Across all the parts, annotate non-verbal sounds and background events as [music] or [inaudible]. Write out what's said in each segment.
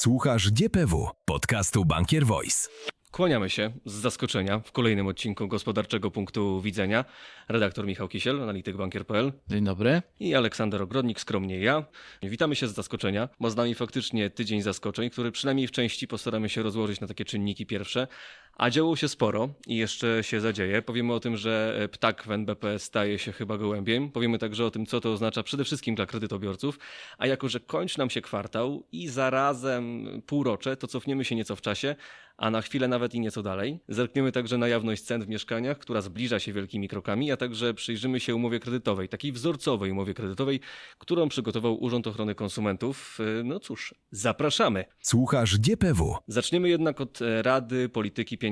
Słuchasz DPW, podcastu Bankier Voice. Kłaniamy się z zaskoczenia w kolejnym odcinku Gospodarczego Punktu Widzenia. Redaktor Michał Kisiel, analityk bankier.pl Dzień dobry. i Aleksander Ogrodnik, skromnie ja. Witamy się z zaskoczenia, bo z nami faktycznie tydzień zaskoczeń, który przynajmniej w części postaramy się rozłożyć na takie czynniki pierwsze. A działo się sporo i jeszcze się zadzieje. Powiemy o tym, że e, ptak w NBP staje się chyba gołębiem. Powiemy także o tym, co to oznacza przede wszystkim dla kredytobiorców. A jako, że kończy nam się kwartał i zarazem półrocze, to cofniemy się nieco w czasie, a na chwilę nawet i nieco dalej. Zerkniemy także na jawność cen w mieszkaniach, która zbliża się wielkimi krokami, a także przyjrzymy się umowie kredytowej, takiej wzorcowej umowie kredytowej, którą przygotował Urząd Ochrony Konsumentów. E, No cóż, zapraszamy. Słuchasz DPW. Zaczniemy jednak od e, Rady Polityki Pieniężnej.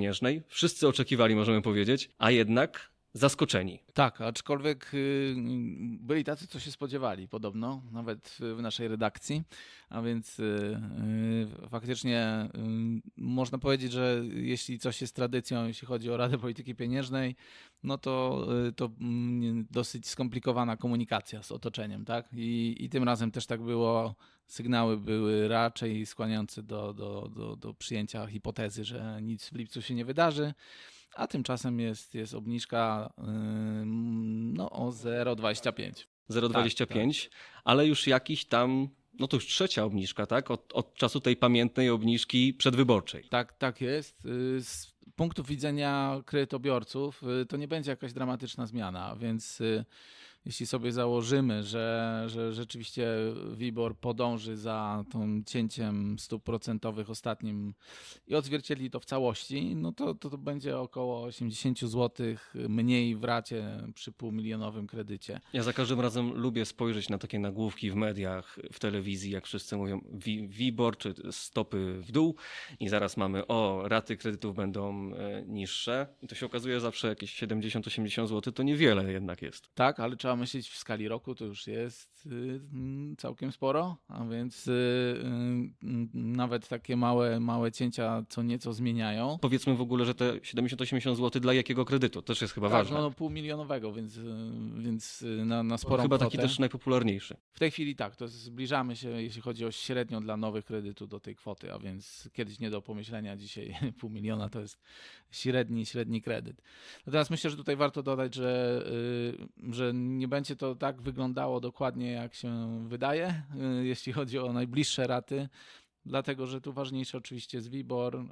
Wszyscy oczekiwali, możemy powiedzieć, a jednak zaskoczeni. Tak, aczkolwiek y, byli tacy, co się spodziewali podobno, nawet w- naszej redakcji, a więc y, y, faktycznie można powiedzieć, że jeśli coś jest tradycją, jeśli chodzi o Radę Polityki Pieniężnej, no to, to mm, dosyć skomplikowana komunikacja z otoczeniem, tak? I, i tym razem też tak było. Sygnały były raczej skłaniające do, do, do, do przyjęcia hipotezy, że nic w lipcu się nie wydarzy. A tymczasem jest, jest obniżka no, o 0,25. 0,25, ale już jakiś tam, no to już trzecia obniżka, tak? Od, od czasu tej pamiętnej obniżki przedwyborczej. Tak, tak jest. Y, Z punktu widzenia kredytobiorców y, to nie będzie jakaś dramatyczna zmiana, więc y, jeśli sobie założymy, że, że rzeczywiście WIBOR podąży za tą cięciem stóp procentowych ostatnim i odzwierciedli to w całości, no to, to, to będzie około 80 zł mniej w racie przy półmilionowym kredycie. Ja za każdym razem lubię spojrzeć na takie nagłówki w mediach, w telewizji, jak wszyscy mówią, wi- WIBOR czy stopy w dół i zaraz mamy, o, raty kredytów będą e, niższe. I to się okazuje zawsze jakieś 70-80 zł, to niewiele jednak jest. Tak, ale trzeba myśleć w skali roku, to już jest y, mm, całkiem sporo, a więc y, y, mm, nawet takie małe, małe cięcia co nieco zmieniają. Powiedzmy w ogóle, że te 70-80 zł dla jakiego kredytu? Też jest chyba Tak, ważne. no, no półmilionowego, więc, y, więc y, na, na sporą chyba kwotę. taki też najpopularniejszy. W tej chwili tak, to zbliżamy się, jeśli chodzi o średnią dla nowych kredytów do tej kwoty, a więc kiedyś nie do pomyślenia, dzisiaj [laughs] pół miliona to jest średni, średni kredyt. Natomiast myślę, że tutaj warto dodać, że, y, że nie będzie to tak wyglądało dokładnie, jak się wydaje, y, jeśli chodzi o najbliższe raty. Dlatego, że tu ważniejszy oczywiście jest WIBOR. y,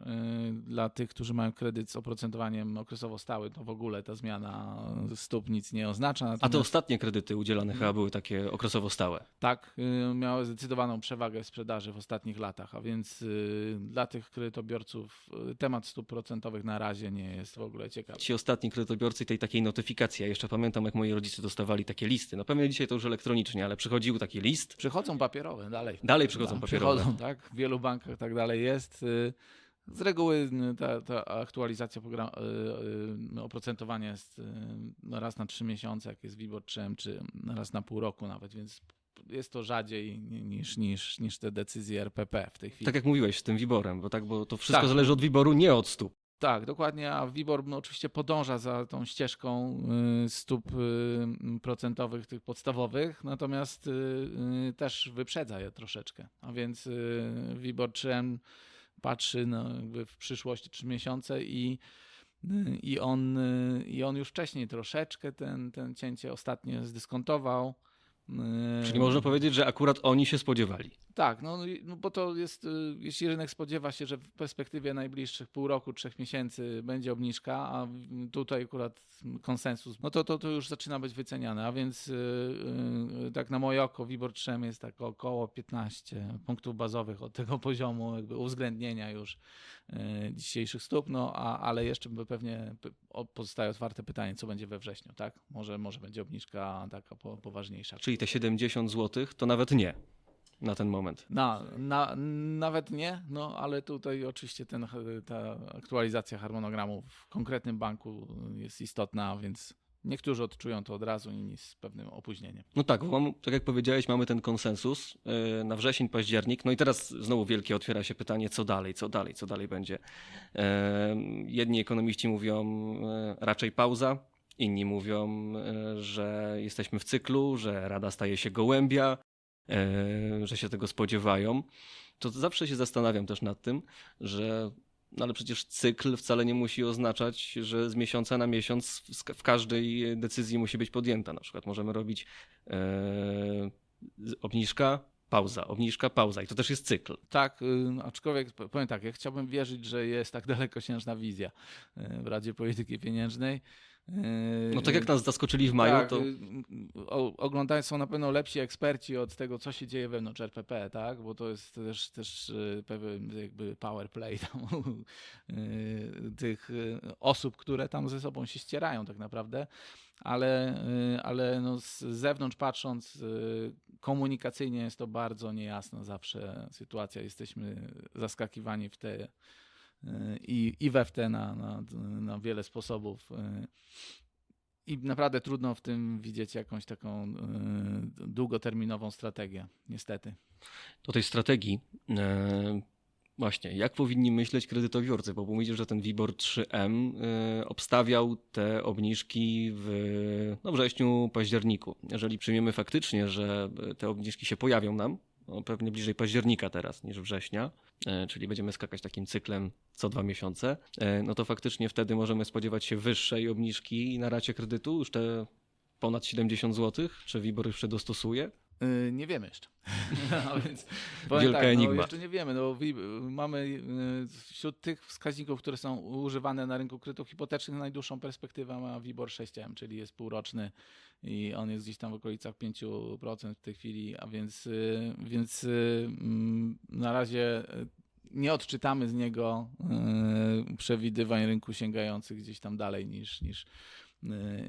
Dla tych, którzy mają kredyt z oprocentowaniem okresowo stałym, to w ogóle ta zmiana stóp nic nie oznacza. A te Natomiast- ostatnie kredyty udzielane chyba były takie okresowo stałe. tak, y, miały zdecydowaną przewagę w sprzedaży w ostatnich latach, a więc y, dla tych kredytobiorców temat stóp procentowych na razie nie jest w ogóle ciekawy. Ci ostatni kredytobiorcy tej takiej notyfikacji, ja jeszcze pamiętam jak moi rodzice dostawali takie listy, no pewnie dzisiaj to już elektronicznie, ale przychodził taki list, Przychodzą papierowe dalej. Dalej przychodzą papierowe. Przychodzą, tak, w wielu bankach tak dalej jest. Y, Z reguły y, ta, ta aktualizacja program, y, oprocentowania jest no raz na trzy miesiące, jak jest WIBOR 3, czy raz na pół roku nawet, więc jest to rzadziej niż, niż, niż te decyzje RPP w tej chwili. tak jak mówiłeś z tym Wiborem, bo tak, bo to wszystko Tak. zależy od Wiboru, nie od stóp. Tak, dokładnie, a WIBOR no, oczywiście podąża za tą ścieżką y, stóp y, procentowych tych podstawowych, natomiast y, też wyprzedza je troszeczkę. A więc WIBOR 3M patrzy no, w przyszłość 3 miesiące i, i, on, i on już wcześniej troszeczkę ten, ten cięcie ostatnie zdyskontował. Y, Czyli można powiedzieć, że akurat oni się spodziewali. tak, no, no bo to jest, y, jeśli rynek spodziewa się, że w perspektywie najbliższych pół roku, trzech miesięcy będzie obniżka, a tutaj akurat konsensus, no to, to, to już zaczyna być wyceniane, a więc y, y, tak na moje oko WIBOR 3 jest tak około 15 punktów bazowych od tego [laughs] poziomu jakby uwzględnienia już dzisiejszych stóp, no a, ale jeszcze by pewnie pozostaje otwarte pytanie, co będzie we wrześniu, tak? Może, może będzie obniżka taka po, poważniejsza. Czyli te 70 zł to nawet nie na ten moment. Na, na, nawet nie, no ale tutaj oczywiście ten, ta aktualizacja harmonogramu w konkretnym banku jest istotna, więc niektórzy odczują to od razu, inni z pewnym opóźnieniem. No tak, mam, tak jak powiedziałeś, mamy ten konsensus yy, na wrzesień, październik. No i teraz znowu wielkie otwiera się pytanie, co dalej, co dalej, co dalej będzie. Yy, jedni ekonomiści mówią yy, raczej pauza, inni mówią, że jesteśmy w cyklu, że Rada staje się gołębia. e, że się tego spodziewają, to zawsze się zastanawiam też nad tym, że no ale przecież cykl wcale nie musi oznaczać, że z miesiąca na miesiąc w, każdej decyzji musi być podjęta. Na przykład możemy robić e, obniżka, pauza, obniżka, pauza i to też jest cykl. Tak, y, aczkolwiek powiem tak, ja chciałbym wierzyć, że jest tak [laughs] dalekosiężna wizja y, w Radzie Polityki Pieniężnej. Y, No tak jak nas zaskoczyli w maju, tak, to y, o, oglądając są na pewno lepsi eksperci od tego, co się dzieje wewnątrz RPP, tak? Bo to jest też, też y, pewien jakby power play tam, tych osób, które tam ze sobą się ścierają tak naprawdę. Ale, ale no z zewnątrz patrząc, komunikacyjnie jest to bardzo niejasna zawsze sytuacja. Jesteśmy zaskakiwani w te i, i we w te na, na, na wiele sposobów. y, I naprawdę trudno w tym widzieć jakąś taką y, długoterminową strategię, niestety. do tej strategii. E, właśnie, jak powinni myśleć kredytobiorcy? Bo mówicie, że ten WIBOR 3M e, obstawiał te obniżki w no, wrześniu, październiku. Jeżeli przyjmiemy faktycznie, że te obniżki się pojawią nam, no, pewnie bliżej października teraz niż września, czyli będziemy skakać takim cyklem co dwa miesiące, e, no to faktycznie wtedy możemy spodziewać się wyższej obniżki na racie kredytu, już te ponad 70 zł, czy WIBOR już się dostosuje? Y, Nie wiemy jeszcze. A [laughs] więc powiem Wielka tak, enigma. No, jeszcze nie wiemy. No, mamy y, wśród tych wskaźników, które są używane na rynku kredytów hipotecznych, najdłuższą perspektywę ma WIBOR 6M, czyli jest półroczny i on jest gdzieś tam w okolicach 5% w tej chwili, a więc, y, więc mm, na razie nie odczytamy z niego przewidywań rynku sięgających gdzieś tam dalej niż, niż,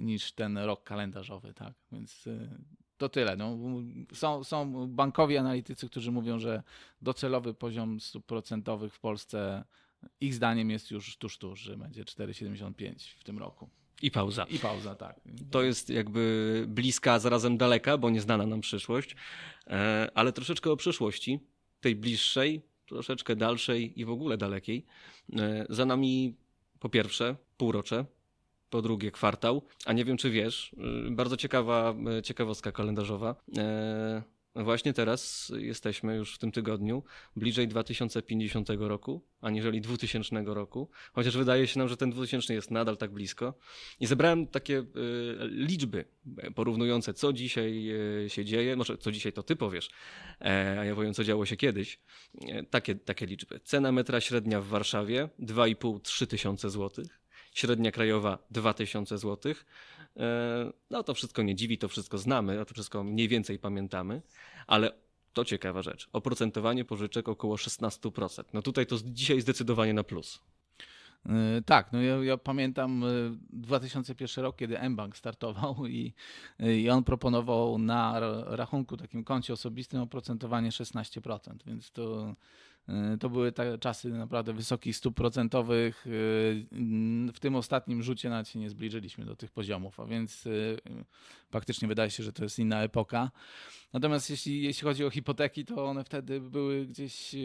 niż ten rok kalendarzowy, tak? Więc to tyle. No, są, są bankowi analitycy, którzy mówią, że docelowy poziom stóp procentowych w Polsce ich zdaniem jest już tuż, tuż, że będzie 4,75 w tym roku. I pauza. I pauza, tak. To jest jakby bliska, a zarazem daleka, bo nieznana nam przyszłość, E, ale troszeczkę o przyszłości, tej bliższej, troszeczkę dalszej i w ogóle dalekiej. E, Za nami po pierwsze półrocze, po drugie kwartał, a nie wiem czy wiesz, e, bardzo ciekawa e, ciekawostka kalendarzowa. E, Właśnie teraz jesteśmy już w tym tygodniu bliżej 2050 roku, aniżeli 2000 roku, chociaż wydaje się nam, że ten 2000 jest nadal tak blisko. I zebrałem takie e, liczby porównujące, co dzisiaj się dzieje. Może co dzisiaj to ty powiesz, e, a ja powiem, co działo się kiedyś. E, Takie, takie liczby. Cena metra średnia w Warszawie 2,5-3 tysiące złotych. Średnia krajowa 2000 złotych. E, No to wszystko nie dziwi, to wszystko znamy, a to wszystko mniej więcej pamiętamy, ale to ciekawa rzecz. Oprocentowanie pożyczek około 16%. No tutaj to dzisiaj zdecydowanie na plus. Y, Tak, no ja, ja pamiętam y, 2001 rok, kiedy mBank startował [laughs] i, i on proponował na ra- rachunku, takim koncie osobistym oprocentowanie 16%, więc to, to były te czasy naprawdę wysokich stóp procentowych. y, W tym ostatnim rzucie nawet się nie zbliżyliśmy do tych poziomów, a więc y, y, faktycznie wydaje się, że to jest inna epoka. Natomiast jeśli, jeśli chodzi o hipoteki, to one wtedy były gdzieś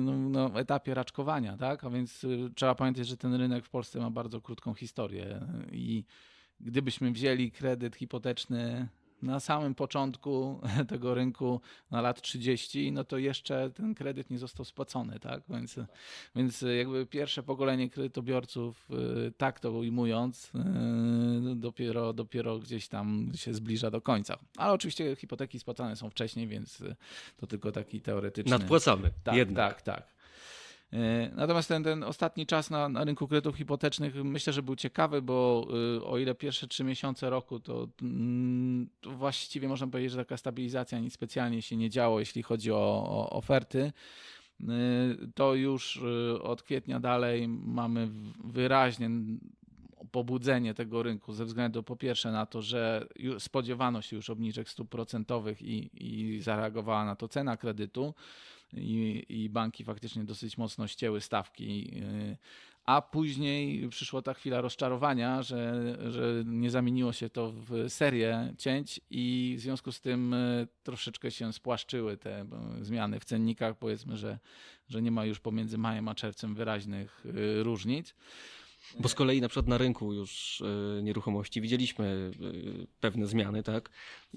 no, na etapie raczkowania, tak? A więc trzeba pamiętać, że ten rynek w Polsce ma bardzo krótką historię i gdybyśmy wzięli kredyt hipoteczny na samym początku [laughs] tego rynku na lat 30, no to jeszcze ten kredyt nie został spłacony, tak? Więc, więc jakby pierwsze pokolenie kredytobiorców, yy, tak to ujmując, yy, dopiero, dopiero gdzieś tam się zbliża do końca. Ale oczywiście hipoteki spłacane są wcześniej, więc to tylko taki teoretyczny... Nadpłacamy Tak, jednak. tak, tak. E, Natomiast ten, ten ostatni czas na, na rynku kredytów hipotecznych myślę, że był ciekawy, bo y, o ile pierwsze trzy miesiące roku, to, mm, to właściwie można powiedzieć, że taka stabilizacja nic specjalnie się nie działo, jeśli chodzi o, o oferty. Y, To już y, od kwietnia dalej mamy wyraźnie pobudzenie tego rynku ze względu po pierwsze na to, że spodziewano się już obniżek stóp procentowych i, i zareagowała na to cena kredytu i, i banki faktycznie dosyć mocno ścięły stawki. yy, A później przyszła ta chwila rozczarowania, że, że nie zamieniło się to w serię cięć i w związku z tym yy, troszeczkę się spłaszczyły te zmiany w cennikach. Powiedzmy, że, że nie ma już pomiędzy majem a czerwcem wyraźnych yy, różnic. Bo z kolei na przykład na rynku już e, nieruchomości widzieliśmy e, pewne zmiany, tak?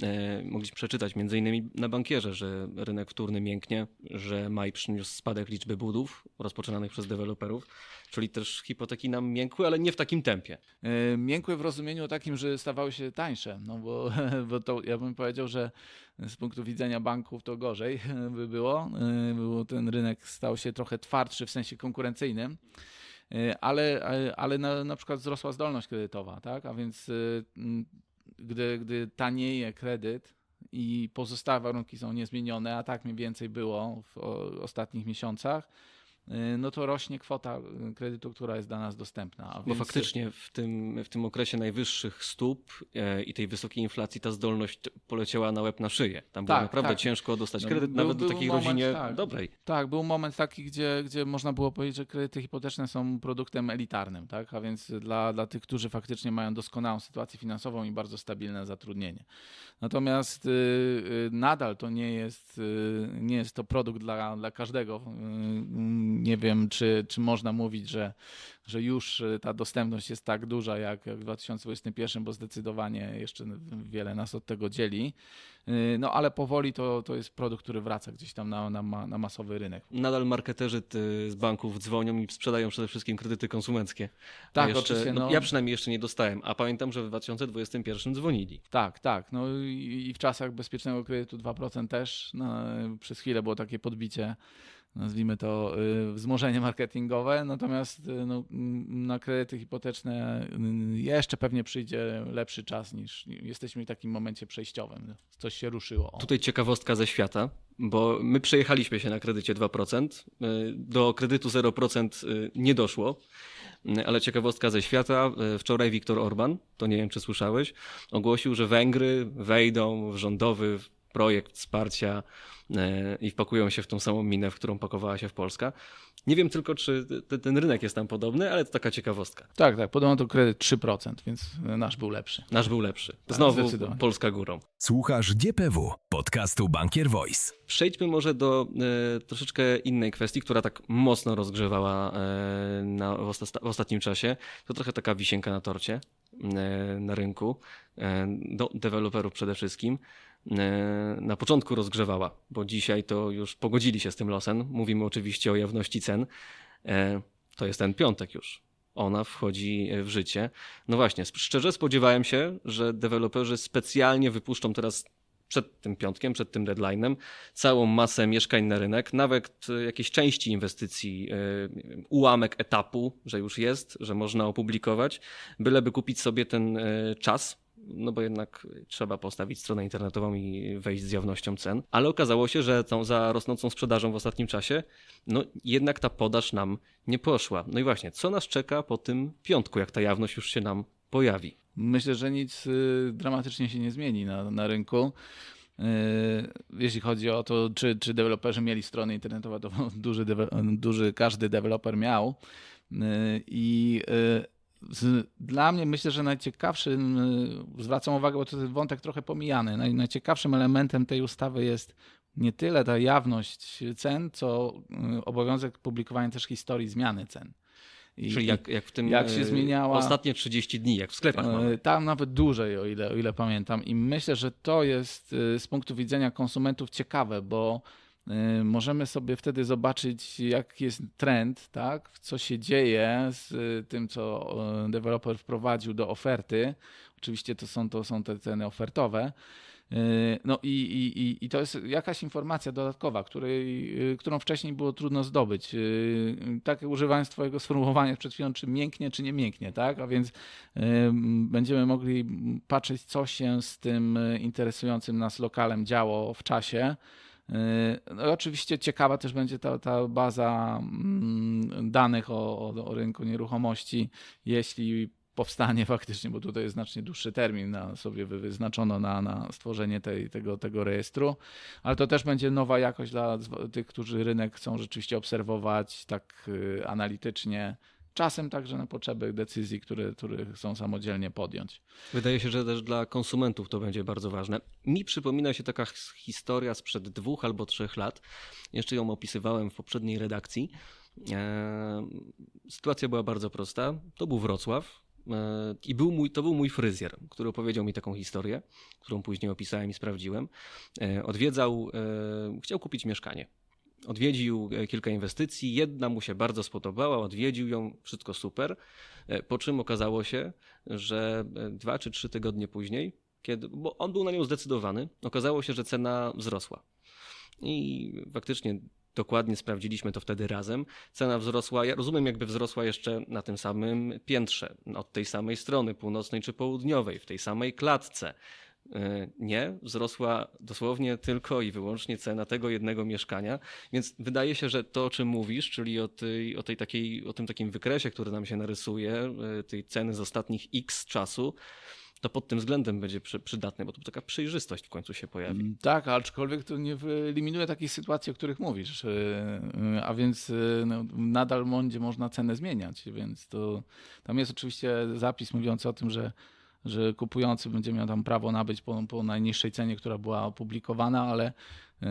E, Mogliśmy przeczytać między innymi na bankierze, że rynek wtórny mięknie, że maj przyniósł spadek liczby budów rozpoczynanych przez deweloperów, czyli też hipoteki nam miękły, ale nie w takim tempie. Miękły w rozumieniu takim, że stawały się tańsze, no bo, [laughs] bo to ja bym powiedział, że z punktu widzenia banków to gorzej [laughs] by było, bo ten rynek stał się trochę twardszy w sensie konkurencyjnym, ale, ale- ale na, na przykład wzrosła zdolność kredytowa, tak? A więc e, m, gdy, gdy tanieje kredyt i pozostałe warunki są niezmienione, a tak mniej więcej było w ostatnich miesiącach, e, no to rośnie kwota e, kredytu, która jest dla nas dostępna. Bo faktycznie w tym, w tym okresie najwyższych stóp e, i tej wysokiej inflacji ta zdolność poleciała na łeb na szyję. Tam było Tak, naprawdę tak. ciężko dostać No, kredyt, był- nawet był do takiej moment, rodzinie tak. dobrej. Tak, był moment taki, gdzie, gdzie można było powiedzieć, że kredyty hipoteczne są produktem elitarnym, tak? a więc dla, dla tych, którzy faktycznie mają doskonałą sytuację finansową i bardzo stabilne zatrudnienie. Natomiast y, y, nadal to nie jest, y, nie jest to produkt dla, dla każdego. Y, nie wiem, czy, czy można mówić, że, że już y, ta dostępność jest tak duża jak w 2021, bo zdecydowanie jeszcze wiele nas od tego dzieli. Y, No ale powoli to, to jest produkt, który wraca gdzieś tam na, na, na masowy rynek. Nadal marketerzy ty, z banków dzwonią i sprzedają przede wszystkim kredyty konsumenckie. Tak, jeszcze, oczywiście, No, no. Ja przynajmniej jeszcze nie dostałem, a pamiętam, że w 2021 dzwonili. Tak, tak. No i, i w czasach bezpiecznego kredytu 2% też no, przez chwilę było takie podbicie, nazwijmy to y, wzmożenie marketingowe, natomiast y, no, na kredyty hipoteczne y, jeszcze pewnie przyjdzie lepszy czas niż jesteśmy w takim momencie przejściowym. Coś się ruszyło. Tutaj ciekawostka ze świata, bo my przejechaliśmy się na kredycie 2%, y, do kredytu 0% y, nie doszło, ale ciekawostka ze świata. Wczoraj Viktor Orban, to nie wiem czy słyszałeś, ogłosił, że Węgry wejdą w rządowy projekt wsparcia y, i wpakują się w tą samą minę, w którą pakowała się w Polska. Nie wiem tylko, czy te- ten rynek jest tam podobny, ale to taka ciekawostka. Tak, tak. Podobno to kredyt 3%, więc nasz był lepszy. Nasz był lepszy. Znowu zdecydowanie. Polska górą. Słuchasz DPW, podcastu Bankier Voice. Przejdźmy może do e, troszeczkę innej kwestii, która tak mocno rozgrzewała e, na, w, osta- w ostatnim czasie. To trochę taka wisienka na torcie e, na rynku, e, do deweloperów przede wszystkim. E, na początku rozgrzewała, bo dzisiaj to już pogodzili się z tym losem. Mówimy oczywiście o jawności cen. E, to jest ten piątek już. Ona wchodzi w życie. No właśnie, szczerze spodziewałem się, że deweloperzy specjalnie wypuszczą teraz przed tym piątkiem, przed tym deadline'em, całą masę mieszkań na rynek, nawet e, jakieś części inwestycji, ułamek etapu, że już jest, że można opublikować, byleby kupić sobie ten czas, no bo jednak trzeba postawić stronę internetową i wejść z jawnością cen. Ale okazało się, że tą za rosnącą sprzedażą w ostatnim czasie, no jednak ta podaż nam nie poszła. No i właśnie, co nas czeka po tym piątku, jak ta jawność już się nam pojawi? Myślę, że nic y, dramatycznie się nie zmieni na, na rynku. Y, Jeśli chodzi o to, czy, czy deweloperzy mieli strony internetowe, to [laughs] duży, duży każdy deweloper miał. Y, I z, dla mnie myślę, że najciekawszym, y, zwracam uwagę, bo to jest wątek trochę pomijany, naj, najciekawszym elementem tej ustawy jest nie tyle ta jawność cen, co y, obowiązek publikowania też historii zmiany cen. I, Czyli jak, jak w tym jak się e, zmieniała- ostatnie 30 dni, jak w sklepach mamy. Tam nawet dłużej, o ile, o ile pamiętam. I myślę, że to jest z punktu widzenia konsumentów ciekawe, bo możemy sobie wtedy zobaczyć, jak jest trend, tak? co się dzieje z e, tym, co e, deweloper wprowadził do oferty. Oczywiście to są, to są te ceny ofertowe. No i, i, i- to jest jakaś informacja dodatkowa, której, którą wcześniej było trudno zdobyć. Tak używając twojego sformułowania przed chwilą, czy mięknie, czy nie mięknie, tak? A więc będziemy mogli patrzeć, co się z tym y, interesującym nas lokalem działo w czasie. Y, No oczywiście ciekawa też będzie ta, ta baza mm, danych o, o, o rynku nieruchomości, jeśli powstanie [laughs] faktycznie, bo tutaj jest znacznie dłuższy termin na sobie wy- wyznaczono na, na stworzenie tej, tego, tego rejestru, ale to też będzie nowa jakość dla tych, którzy rynek chcą rzeczywiście obserwować tak y, analitycznie, czasem także na potrzeby decyzji, które, które chcą samodzielnie podjąć. Wydaje się, że też dla konsumentów to będzie bardzo ważne. Mi przypomina się taka his- historia sprzed dwóch albo trzech lat. Jeszcze ją opisywałem w poprzedniej redakcji. E, Sytuacja była bardzo prosta. To był Wrocław. e, I był mój, to był mój fryzjer, który opowiedział mi taką historię, którą później opisałem i sprawdziłem. E, Odwiedzał, chciał kupić mieszkanie. Odwiedził e, kilka inwestycji, jedna mu się bardzo spodobała, odwiedził ją, wszystko super. E, Po czym okazało się, że e, dwa czy trzy tygodnie później, kiedy, bo on był na nią zdecydowany, okazało się, że cena wzrosła. I faktycznie dokładnie sprawdziliśmy to wtedy razem. Cena wzrosła, ja rozumiem, jakby wzrosła jeszcze na tym samym piętrze, od tej samej strony, północnej czy południowej, w tej samej klatce. E, Nie, wzrosła dosłownie tylko i wyłącznie cena tego jednego mieszkania, więc wydaje się, że to, o czym mówisz, czyli o, tej, o, tej takiej, o tym takim wykresie, który nam się narysuje, e, tej ceny z ostatnich x czasu, to pod tym względem będzie przy, przydatne, bo tu taka przejrzystość w końcu się pojawi. Mm, Tak, aczkolwiek to nie wyeliminuje takich sytuacji, o których mówisz. A więc yy, no, nadal będzie można cenę zmieniać, więc to tam jest oczywiście zapis mówiący o tym, że, że kupujący będzie miał tam prawo nabyć po, po najniższej cenie, która była opublikowana, ale yy,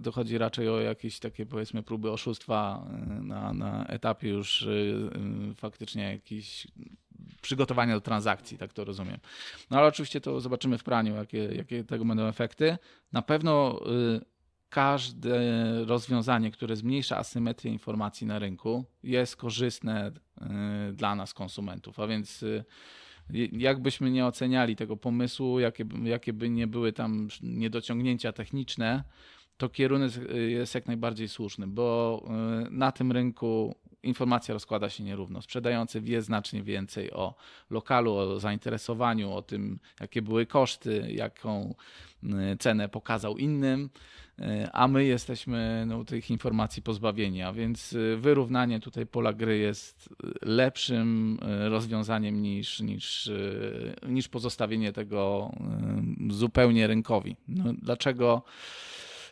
dochodzi raczej o jakieś takie powiedzmy próby oszustwa yy, na, na etapie już yy, faktycznie jakichś przygotowania do transakcji, tak to rozumiem. No ale oczywiście to zobaczymy w praniu, jakie, jakie tego będą efekty. Na pewno każde rozwiązanie, które zmniejsza asymetrię informacji na rynku, jest korzystne dla nas, konsumentów. A więc jakbyśmy nie oceniali tego pomysłu, jakie, jakie by nie były tam niedociągnięcia techniczne, to kierunek jest jak najbardziej słuszny, bo y, na tym rynku informacja rozkłada się nierówno. Sprzedający wie znacznie więcej o lokalu, o zainteresowaniu, o tym, jakie były koszty, jaką y, cenę pokazał innym, a my jesteśmy no, tych informacji pozbawieni. A więc y, wyrównanie tutaj pola gry jest y, lepszym rozwiązaniem niż, niż, niż pozostawienie tego zupełnie rynkowi. No, dlaczego?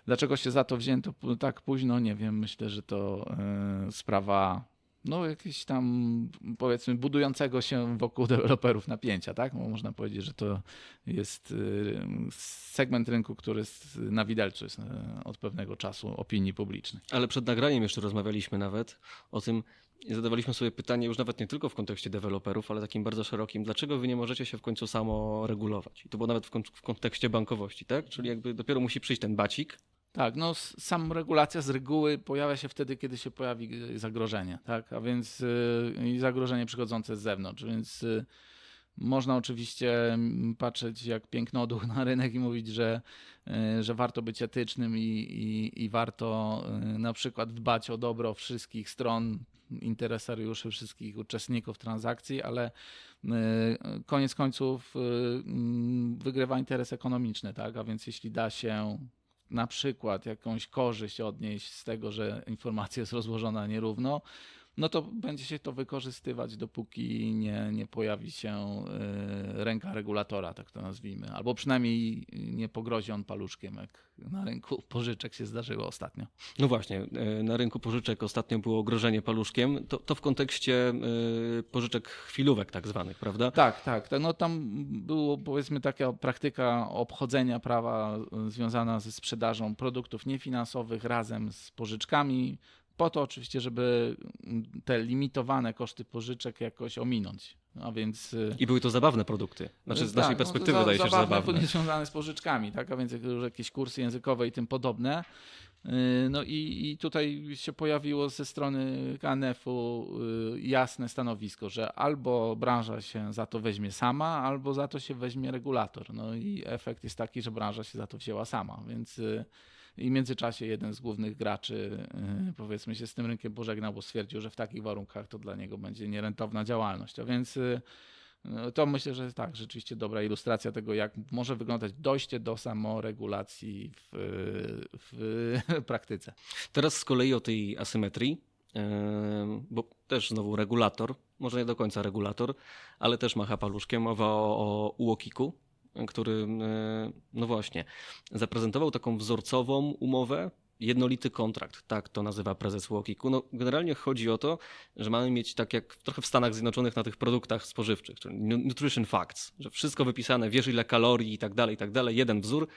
Dlaczego się za to wzięto tak późno? Nie wiem. Myślę, że to e, sprawa no jakiegoś tam powiedzmy budującego się wokół deweloperów napięcia, tak? Bo można powiedzieć, że to jest e, segment rynku, który jest na widelcu jest e, od pewnego czasu opinii publicznej. Ale przed nagraniem jeszcze rozmawialiśmy nawet o tym, zadawaliśmy sobie pytanie już nawet nie tylko w kontekście deweloperów, ale takim bardzo szerokim, dlaczego wy nie możecie się w końcu samo regulować? I to było nawet w, w kontekście bankowości, tak? Czyli jakby dopiero musi przyjść ten bacik, Tak, no sam regulacja z reguły pojawia się wtedy, kiedy się pojawi y, zagrożenie, tak? A więc y, i zagrożenie przychodzące z zewnątrz, więc y, można oczywiście patrzeć jak pięknoduch [laughs] na rynek i mówić, że, y, że warto być etycznym i, i, i warto y, na przykład dbać o dobro wszystkich stron, interesariuszy, wszystkich uczestników transakcji, ale koniec końców wygrywa interes ekonomiczny, tak? A więc jeśli da się na przykład jakąś korzyść odnieść z tego, że informacja jest rozłożona nierówno, no to będzie się to wykorzystywać, dopóki nie, nie pojawi się y, ręka regulatora, tak to nazwijmy. Albo przynajmniej nie pogrozi on paluszkiem, jak na rynku pożyczek się zdarzyło ostatnio. No właśnie, e, na rynku pożyczek ostatnio było grożenie paluszkiem. To, to w kontekście pożyczek chwilówek tak zwanych, prawda? Tak, tak. No tam było powiedzmy taka praktyka obchodzenia prawa y, związana ze sprzedażą produktów niefinansowych razem z pożyczkami, po to oczywiście, żeby mm, te limitowane koszty pożyczek jakoś ominąć. A więc y, I były to zabawne produkty. Znaczy z tak, naszej no, perspektywy za- wydaje się, że zabawne. bo nie związane z pożyczkami, tak? A więc jakieś kursy językowe i tym podobne. Yy, No i, i tutaj się pojawiło ze strony KNF-u yy, jasne stanowisko, że albo branża się za to weźmie sama, albo za to się weźmie regulator. No i efekt jest taki, że branża się za to wzięła sama, więc i w międzyczasie jeden z głównych graczy, yy, powiedzmy, się z tym rynkiem pożegnał, bo stwierdził, że w takich warunkach to dla niego będzie nierentowna działalność. A więc yy, no, To myślę, że tak, rzeczywiście dobra ilustracja tego, jak może wyglądać dojście do samoregulacji w, w [laughs] praktyce. Teraz z kolei o tej asymetrii, e, bo też znowu regulator, może nie do końca regulator, ale też macha paluszkiem, mowa o, o UOKiK-u, który, e, no właśnie, zaprezentował taką wzorcową umowę jednolity kontrakt, tak to nazywa prezes Łokiku. No, generalnie chodzi o to, że mamy mieć tak jak trochę w Stanach Zjednoczonych na tych produktach spożywczych, czyli nu- nutrition facts, że wszystko wypisane, wiesz ile kalorii i tak dalej, i tak dalej, jeden wzór,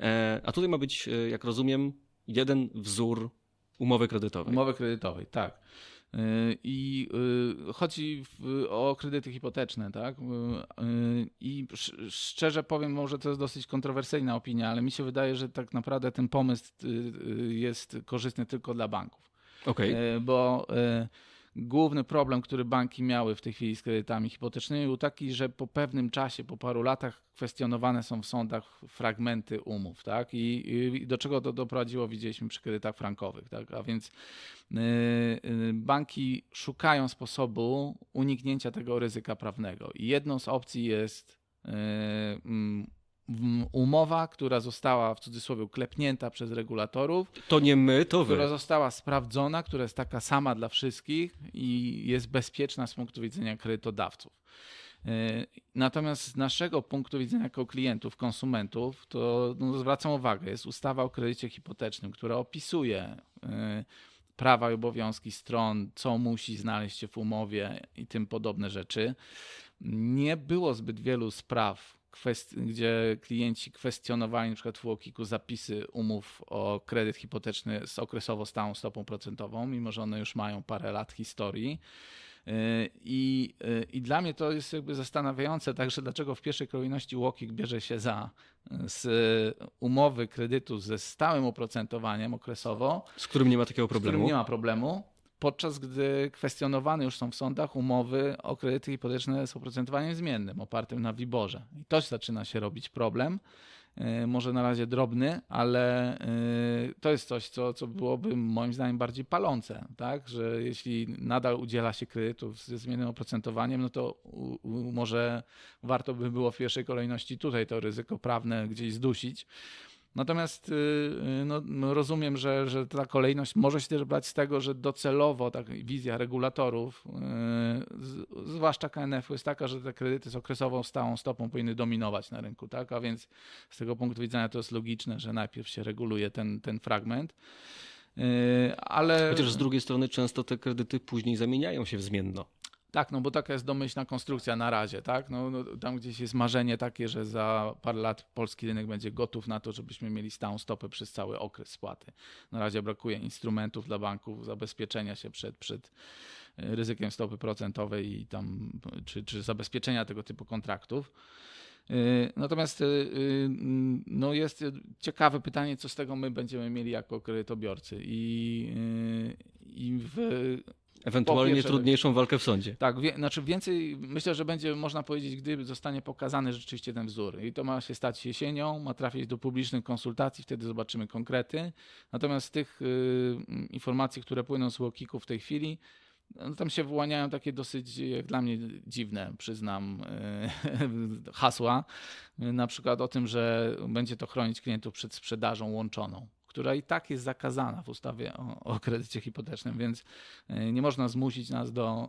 e, a tutaj ma być, e, jak rozumiem, jeden wzór umowy kredytowej. Umowy kredytowej, tak. Y, I y, chodzi o kredyty hipoteczne, tak? Y, I sz- szczerze powiem, może to jest dosyć kontrowersyjna opinia, ale mi się wydaje, że tak naprawdę ten pomysł jest korzystny tylko dla banków. E, bo główny problem, który banki miały w tej chwili z kredytami hipotecznymi był taki, że po pewnym czasie, po paru latach kwestionowane są w sądach fragmenty umów, tak? I, i do czego to doprowadziło, widzieliśmy przy kredytach frankowych, tak? A więc e, banki szukają sposobu uniknięcia tego ryzyka prawnego. I jedną z opcji jest w- umowa, która została w cudzysłowie klepnięta przez regulatorów, to nie my, to wy. która została sprawdzona, która jest taka sama dla wszystkich i jest bezpieczna z punktu widzenia kredytodawców. Yy, Natomiast z naszego punktu widzenia jako klientów, konsumentów, to no, zwracam uwagę, jest ustawa o kredycie hipotecznym, która opisuje yy, prawa i obowiązki stron, co musi znaleźć się w umowie i tym podobne rzeczy. Nie było zbyt wielu spraw, gdzie klienci kwestionowali na przykład w Łokiku zapisy umów o kredyt hipoteczny z okresowo stałą stopą procentową, mimo że one już mają parę lat historii. Yy, I, yy, I dla mnie to jest jakby zastanawiające, także dlaczego w pierwszej kolejności Łokik bierze się za yy, z umowy kredytu ze stałym oprocentowaniem okresowo, Z którym nie ma takiego z którym problemu. nie ma problemu, podczas gdy kwestionowane już są w sądach umowy o kredyty hipoteczne z oprocentowaniem zmiennym, opartym na WIBORze. I to zaczyna się robić problem. Yy, Może na razie drobny, ale yy, to jest coś, co, co byłoby moim zdaniem bardziej palące, tak? Że jeśli nadal udziela się kredytów ze zmiennym oprocentowaniem, no to u, u, może warto by było w pierwszej kolejności tutaj to ryzyko prawne gdzieś zdusić. Natomiast y, y, no, rozumiem, że, że ta kolejność może się też brać z tego, że docelowo ta wizja regulatorów, y, zwłaszcza KNF, jest taka, że te kredyty z okresową stałą stopą powinny dominować na rynku. Tak? A więc z tego punktu widzenia to jest logiczne, że najpierw się reguluje ten, ten fragment. Ale Chociaż z drugiej strony często te kredyty później zamieniają się w zmienno. Tak, no bo taka jest domyślna konstrukcja na razie, tak? No, no, tam gdzieś jest marzenie takie, że za parę lat polski rynek będzie gotów na to, żebyśmy mieli stałą stopę przez cały okres spłaty. Na razie brakuje instrumentów dla banków, zabezpieczenia się przed, przed e, ryzykiem stopy procentowej i tam, czy, czy zabezpieczenia tego typu kontraktów. E, Natomiast e, no jest ciekawe pytanie, co z tego my będziemy mieli jako kredytobiorcy. I, i w Ewentualnie pierwsze- trudniejszą walkę w sądzie. tak, wie, znaczy więcej myślę, że będzie można powiedzieć, gdy zostanie pokazany rzeczywiście ten wzór. I to ma się stać jesienią, ma trafić do publicznych konsultacji, wtedy zobaczymy konkrety. Natomiast z tych y, informacji, które płyną z Łokiku w tej chwili, no tam się wyłaniają takie dosyć, jak dla mnie, dziwne, przyznam, y, [laughs] hasła. Na przykład o tym, że będzie to chronić klientów przed sprzedażą łączoną która i tak jest zakazana w ustawie o, o kredycie hipotecznym, więc y, nie można zmusić nas do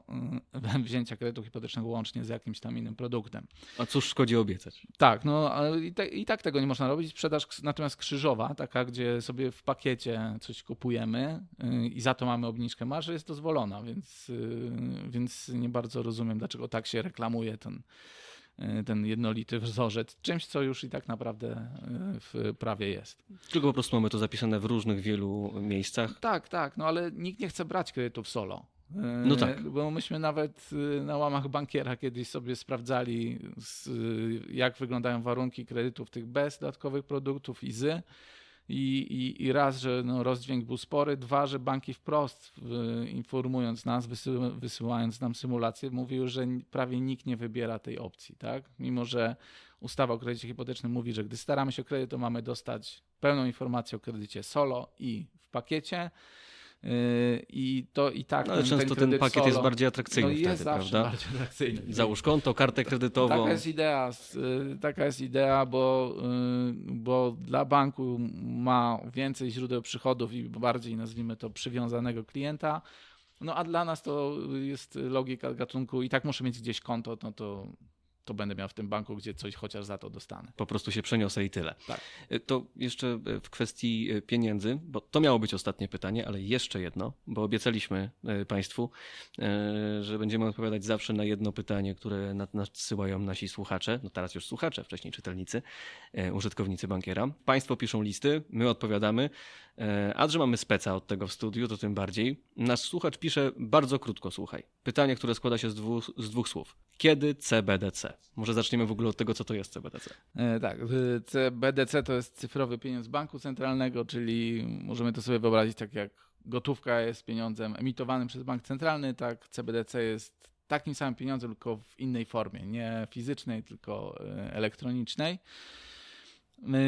y, [laughs] wzięcia kredytu hipotecznego łącznie z jakimś tam innym produktem. A cóż szkodzi obiecać? Tak, no ale i, te, i tak tego nie można robić. Sprzedaż natomiast krzyżowa, taka, gdzie sobie w pakiecie coś kupujemy y, i za to mamy obniżkę marży, jest dozwolona, więc, y, więc nie bardzo rozumiem, dlaczego tak się reklamuje ten, ten jednolity wzorzec, czymś, co już i tak naprawdę y, w prawie jest. Tylko po prostu mamy to zapisane w różnych wielu miejscach. Tak, tak, no ale nikt nie chce brać kredytów solo. Yy, No tak. Bo myśmy nawet na łamach bankiera kiedyś sobie sprawdzali, jak wyglądają warunki kredytów tych bez dodatkowych produktów i z. I, i, I raz, że no, rozdźwięk był spory, dwa, że banki wprost informując nas, wysyła, wysyłając nam symulację, mówiły, że prawie nikt nie wybiera tej opcji, tak? Mimo, że ustawa o kredycie hipotecznym mówi, że gdy staramy się o kredyt, to mamy dostać pełną informację o kredycie solo i w pakiecie. Yy, I to i tak. No, ale często ten kredyt pakiet jest solo- bardziej atrakcyjny no, wtedy, jest zawsze prawda? bardziej atrakcyjny. Załóż konto, kartę kredytową. Taka jest idea, s- y, taka jest idea, bo, y, bo dla banku ma więcej źródeł przychodów i bardziej, nazwijmy to, przywiązanego klienta. No a dla nas to jest logika gatunku i tak muszę mieć gdzieś konto, no to to będę miał w tym banku, gdzie coś chociaż za to dostanę. Po prostu się przeniosę i tyle. Tak. E, To jeszcze e, w kwestii e, pieniędzy, bo to miało być ostatnie pytanie, ale jeszcze jedno, bo obiecaliśmy Państwu, że będziemy odpowiadać zawsze na jedno pytanie, które nad- nadsyłają nasi słuchacze, no teraz już słuchacze, wcześniej czytelnicy, użytkownicy bankiera. Państwo piszą listy, my odpowiadamy, a że mamy speca od tego w studiu, to tym bardziej. Nasz słuchacz pisze bardzo krótko, słuchaj. Pytanie, które składa się z dwóch, z dwóch słów. Kiedy CBDC? Może zaczniemy w ogóle od tego, co to jest CBDC. E, Tak, CBDC to jest cyfrowy pieniądz banku centralnego, czyli możemy to sobie wyobrazić tak jak gotówka jest pieniądzem emitowanym przez bank centralny, tak CBDC jest takim samym pieniądzem, tylko w innej formie, nie fizycznej, tylko e, elektronicznej.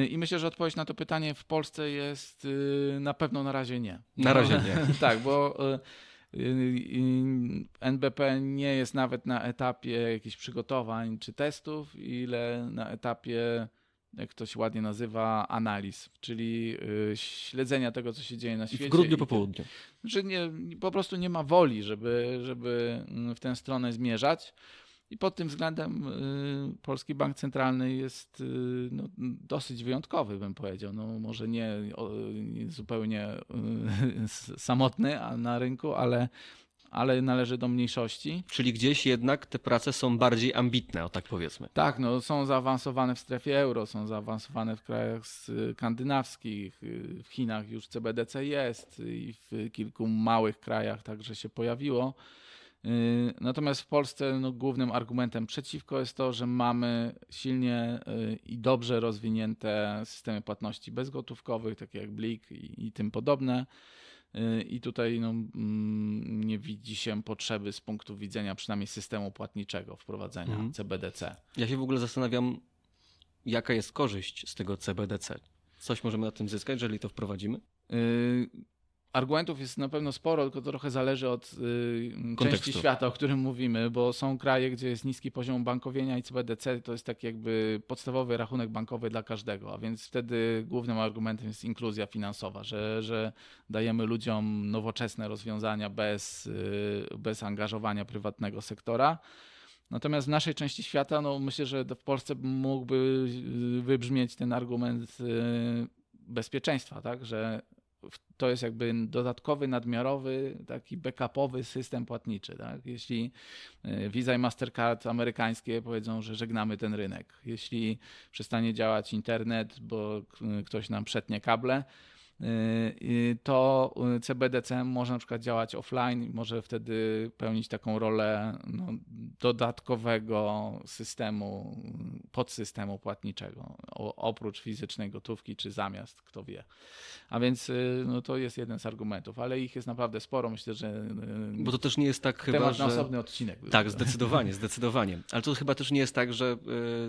Y, I myślę, że odpowiedź na to pytanie w Polsce jest y, na pewno na razie nie. Na razie nie. [laughs] tak, bo NBP nie jest nawet na etapie jakichś przygotowań czy testów, ile na etapie, jak to się ładnie nazywa, analiz, czyli y, śledzenia tego, co się dzieje na I świecie. w grudniu i po południu. że nie, po prostu nie ma woli, żeby, żeby mm, w tę stronę zmierzać. I pod tym względem y, Polski Bank Centralny jest y, no, dosyć wyjątkowy, bym powiedział. No, może nie, nie zupełnie y, samotny na rynku, ale, ale należy do mniejszości. Czyli gdzieś jednak te prace są bardziej ambitne, o tak powiedzmy. Tak, no, są zaawansowane w strefie euro, są zaawansowane w krajach skandynawskich, w Chinach już CBDC jest i w kilku małych krajach także się pojawiło. Y, Natomiast w Polsce no, głównym argumentem przeciwko jest to, że mamy silnie y, i dobrze rozwinięte systemy płatności bezgotówkowych, takie jak Blik i, i tym podobne. Y, I tutaj no, mm, nie widzi się potrzeby z punktu widzenia przynajmniej systemu płatniczego wprowadzenia Mhm. CBDC. Ja się w ogóle zastanawiam, jaka jest korzyść z tego CBDC. Coś możemy na tym zyskać, jeżeli to wprowadzimy? Y, Argumentów jest na pewno sporo, tylko to trochę zależy od y, części świata, o którym mówimy, bo są kraje, gdzie jest niski poziom bankowienia i CBDC to jest taki jakby podstawowy rachunek bankowy dla każdego, a więc wtedy głównym argumentem jest inkluzja finansowa, że, że dajemy ludziom nowoczesne rozwiązania bez, y, bez angażowania prywatnego sektora. Natomiast w naszej części świata, no myślę, że w Polsce mógłby y, wybrzmieć ten argument y, bezpieczeństwa, tak, że to jest jakby dodatkowy, nadmiarowy, taki backupowy system płatniczy. Tak? Jeśli y, Visa i Mastercard amerykańskie powiedzą, że żegnamy ten rynek, jeśli przestanie działać internet, bo k- ktoś nam przetnie kable, to y, CBDC może na przykład działać offline, może wtedy pełnić taką rolę no, dodatkowego systemu, y, podsystemu płatniczego, oprócz fizycznej gotówki czy zamiast, kto wie. A więc y, no, to jest jeden z argumentów, ale ich jest naprawdę sporo. Myślę, że y, Bo to też nie jest tak chyba, temat że... na osobny odcinek. Tak, zdecydowanie, zdecydowanie. Ale to chyba też nie jest tak, że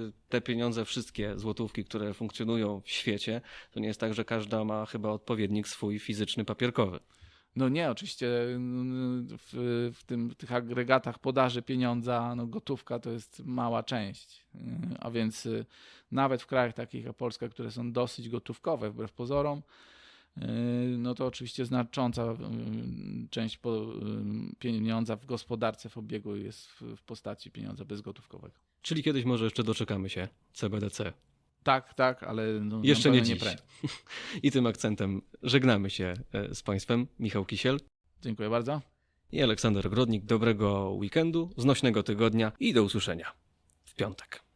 y, te pieniądze, wszystkie złotówki, które funkcjonują w świecie, to nie jest tak, że każda ma chyba odpowiednik swój fizyczny, papierkowy. No nie, oczywiście mm, w, w, tym, w tych agregatach podaży pieniądza, no gotówka to jest mała część. Y, A więc y, nawet w krajach takich jak Polska, które są dosyć gotówkowe wbrew pozorom, y, no to oczywiście znacząca y, część pieniądza w gospodarce w obiegu jest w postaci pieniądza bezgotówkowego. Czyli kiedyś może jeszcze doczekamy się CBDC. Tak, tak, ale no, Jeszcze na nie pewno dziś. prędzej. [laughs] I tym akcentem żegnamy się e, z Państwem. Michał Kisiel Dziękuję bardzo. i Aleksander Grodnik. Dobrego weekendu, znośnego tygodnia i do usłyszenia w piątek.